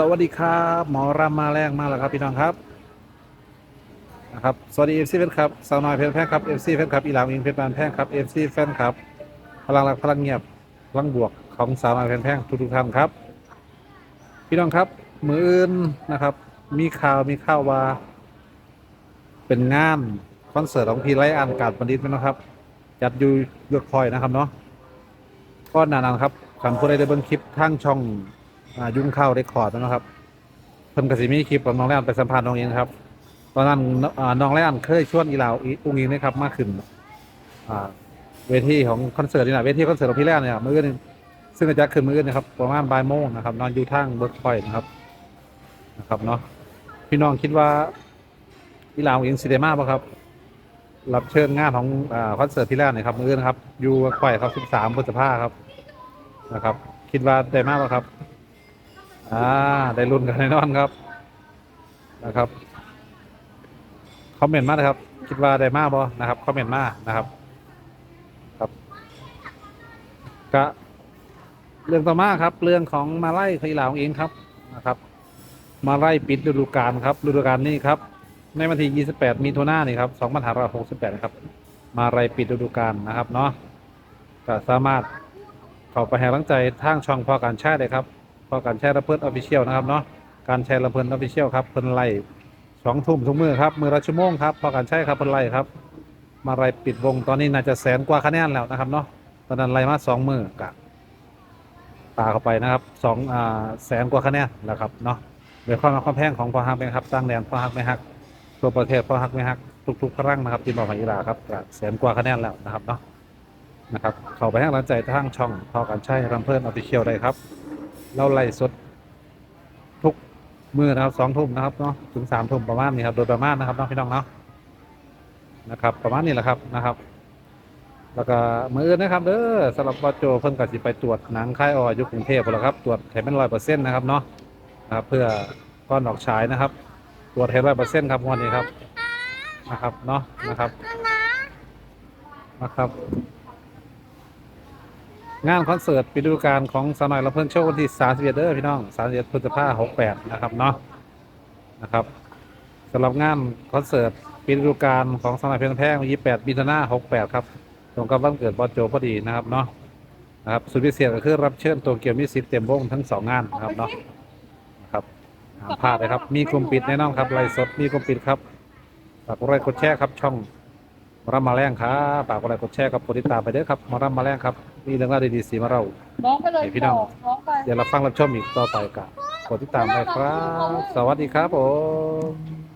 สวัสดีครับ หมอรำมาแรงมากแล้วครับพี่น้องครับนะครับสวัสดีเอฟซีแฟนครับสาวน้อยเพชรแพงครับเอฟซีแฟนครับอีหลามอิงเพชรบานแพงครับเอฟซีแฟนครับพลังรักพลังเงียบพลังบวกของสาวน้อยเพชรแพงทุกทุกๆท่านครับ พี่น้องครับมืออื่นนะครับ มีข่าวมีข่าวว่า เป็นงานคอนเสิร์ตของพี่ไลอันการบัณฑิตนะครับ จัดอยู่เลือกพอยนะครับเนาะก็นานๆครับขันผู้ใดได้เบิ่งคลิปทางช่อง ยุ่งเข้าได้คอร์ดนะครับเพิ่นกสิมีคลิปของน้องแรอันไปสัมภาษณ์น้องเองครับ ตอนนั้นน้องแรอันเคยชวนอีลาวอีอุ้งอิงนะครับมากขึ้นเวทีของคอนเสิร์ตนี่แหละเวทีคอนเสิร์ตของพี่แรกเนี่ยมือนึงซึ่งอาจจะขึ้นมือนะครับประมาณบ่ายโมงนะครับ นอนอยู่ทางเบิร์กพอยต์นะครับนะครับเนาะพี่น้องคิดว่าอีลาวอิงซีเดมาป่ะครับรับเชิญงานของคอนเสิร์ตที่แรกนะครับมือนะครับ อยู่ไข่ครับ 13พฤษภาครับนะครับ คิดว่าได้มากป่ะครับ อ่าได้รุ่นกันแน่นอนครับนะครับคอมเมนต์มานะครับ คิดว่าได้มากบ่นะครับคอมเมนต์มานะครับ ครับกะเรื่องต่อมาครับ เรื่องของมาไล่ขยลาวเองครับนะครับ มาไล่ปิดฤดูกาลครับฤดูกาลนี้ครับ ในวันที่ 28 มีทุนานี่ครับ2568ครับ มาไล่ปิดฤดูกาลนะครับเนาะก็สามารถเข้าไปให้กำลังใจทางช่องพอการแชร์ได้ครับ พอการแชร์ระเพิดออฟฟิเชียลนะครับเนาะการแชร์ระเพิดออฟฟิเชียลครับเพิ่นไล่สองทุ่มทุกมือครับมือละชั่วโมงครับพอการแชร์ครับเพิ่นไล่ครับ มาไล่ปิดวงตอนนี้น่าจะแสนกว่าคะแนนแล้วนะครับเนาะตอนนั้นไล่มาสองมือกะตาเข้าไปนะครับสองอ่าแสนกว่าคะแนนแล้วครับเนาะโดยความมาความแพงของพอฮักเป็นครับตั้งแดนพอฮักไม่ฮักทั่วประเทศพอฮักไม่ฮักทุกๆครั้งนะครับที่บอกมาอีลาครับแสนกว่าคะแนนแล้วนะครับเนาะนะครับเข้าไปให้กำลังใจทางช่องพอการใช้รำเพิ่นออฟฟิเชียลได้ครับ เราไล่สดทุกมือนะครับสองทุ่มนะครับเนาะถึงสามทุ่มประมาณนี้ครับโดยประมาณนะครับเนาะพี่น้องเนาะนะครับ ประมาณนี้แหละครับนะครับ แล้วก็มืออื่นนะครับเด้อสำหรับบอสโจเพิ่นก็สิไปตรวจหนังค่ายออยู่กรุงเทพแล้วครับตรวจให้เป็นร้อยเปอร์เซ็นต์นะครับเนาะนะครับเพื่อก้อนออกฉายนะครับ ตรวจให้ร้อยเปอร์เซ็นต์ครับวันนี้ครับนะครับเนาะนะครับนะครับ งานคอนเสิร์ตปิดฤดูกาลของสาวนอยลำเพลินโชว์วันที่31เด้อพี่น้อง31พฤษภาคม68 นะครับเนาะนะครับสำหรับงานคอนเสิร์ตปิดฤดูกาลของสาวนอยเพลินแพง28มิถุนายน68 ครับ ตรงกับวันเกิดบอสโจพอดีนะครับเนาะนะครับสุดพิเศษก็คือรับเชิญตัวเกียวมิวสิกเต็มวงทั้งสองงานนะครับเนาะนะครับห้ามพลาดเลยครับ มีกลุ่มปิดแน่นอนครับไลฟ์สดมีกลุ่มปิดครับฝากกดไลค์กดแชร์ครับช่อง รับมาแรงครับฝากกดไลค์กดแชร์ครับกดติดตามไปเด้อครับมารับมาแรงครับมีเรื่องราวดีๆสีมาเราน้องไปเลยให้พี่น้องน้องไปเดี๋ยวเราฟังรับชมอีกต่อไปกับกดติดตามไปครับ สวัสดีครับผม